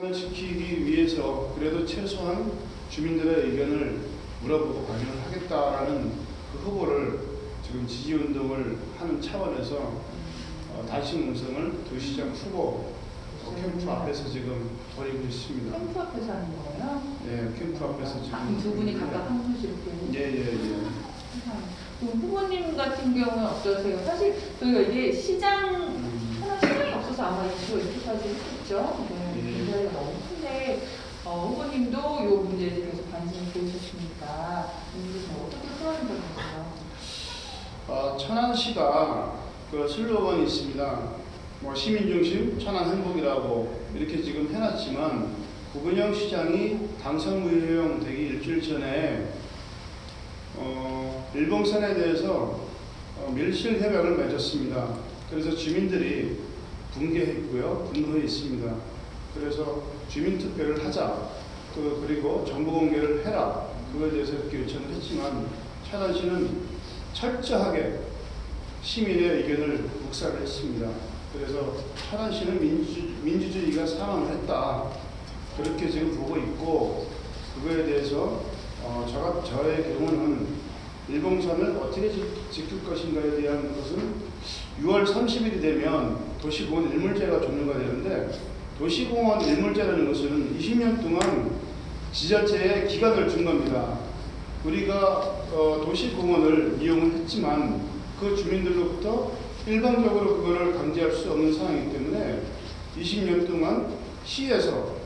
을 지키기 위해서 그래도 최소한 주민들의 의견을 물어보고 반영을 하겠다라는 그 후보를 지금 지지 운동을 하는 차원에서 어, 단식 농성을 도시장 후보 어, 캠프 앞에서 지금 벌이고 있습니다. 캠프 앞에서 하는 거예요? 네, 캠프 앞에서 지금 아, 두 분이 각각 한 분씩 이렇게. 예 예예. 그럼 후보님 같은 경우는 어떠세요? 사실 저희가 이게 시장 음, 하 나 시장이 없어서 아마 이슈가 이렇게까지 했겠죠. 네, 예. 문제가 너무 큰데 어, 후보님도 이 문제에 대해서 관심을 보이셨으니까 이 부분 어떻게 풀어야 되나요? 어, 천안시가 그 슬로건이 있습니다. 뭐 시민 중심 천안 행복이라고 이렇게 지금 해놨지만 구근영 시장이 당선 무효형 되기 일주일 전에 어, 일봉산에 대해서 어, 밀실 협약을 맺었습니다. 그래서 주민들이 붕괴했고요, 분노해 있습니다. 그래서 주민 투표를 하자. 그 그리고 정보 공개를 해라. 그거에 대해서 이렇게 요청을 했지만 천안시는 철저하게 시민의 의견을 묵살을 했습니다. 그래서 천안시는 민주, 민주주의가 사망을 했다. 그렇게 지금 보고 있고 그거에 대해서 어, 저, 저의 경우는 일봉산을 어떻게 지, 지킬 것인가에 대한 것은 6월 30일이 되면 도시공원 일물제가 종료가 되는데 도시공원 일물제라는 것은 20년 동안 지자체에 기간을 준 겁니다. 우리가 어, 도시공원을 이용을 했지만 그 주민들로부터 일방적으로 그거를 강제할 수 없는 상황이기 때문에 20년 동안 시에서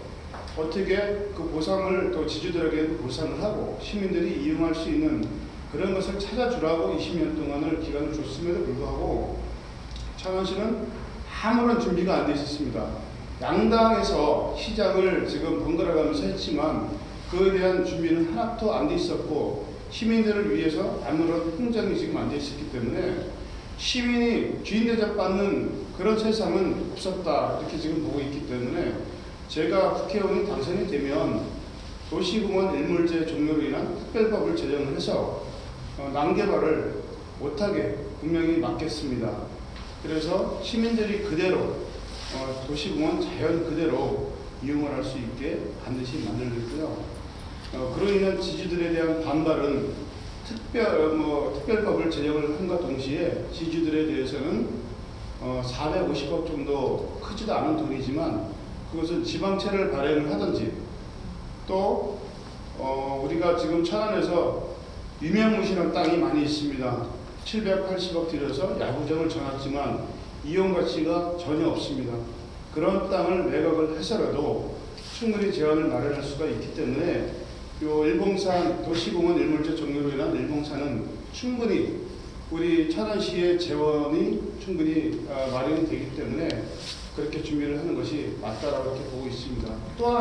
어떻게 그 보상을 또 지주들에게 보상을 하고 시민들이 이용할 수 있는 그런 것을 찾아주라고 20년 동안을 기간을 줬음에도 불구하고 창원시는 아무런 준비가 안 돼 있었습니다. 양당에서 시장을 지금 번갈아가면서 했지만 그에 대한 준비는 하나도 안 돼 있었고 시민들을 위해서 아무런 행정이 지금 안 돼 있었기 때문에 시민이 주인 대접받는 그런 세상은 없었다 이렇게 지금 보고 있기 때문에 제가 국회의원이 당선이 되면 도시공원 일물제 종료로 인한 특별법을 제정을 해서 어, 난개발을 못하게 분명히 막겠습니다. 그래서 시민들이 그대로 어, 도시공원 자연 그대로 이용을 할 수 있게 반드시 만들겠고요. 어, 그로 인한 지주들에 대한 반발은 특별 어, 뭐 특별법을 제정을 한과 동시에 지주들에 대해서는 어, 450억 정도 크지도 않은 돈이지만 그것은 지방채를 발행을 하든지 또 어, 우리가 지금 천안에서 유명무실한 땅이 많이 있습니다. 780억 들여서 야구장을 전놨지만 이용 가치가 전혀 없습니다. 그런 땅을 매각을 해서라도 충분히 제한을 마련할 수가 있기 때문에 요 일봉산 도시공원 일물제 종료로 인한 일봉산은 충분히 우리 천안시의 재원이 충분히 아, 마련이 되기 때문에 그렇게 준비를 하는 것이 맞다라고 보고 있습니다. 또 하나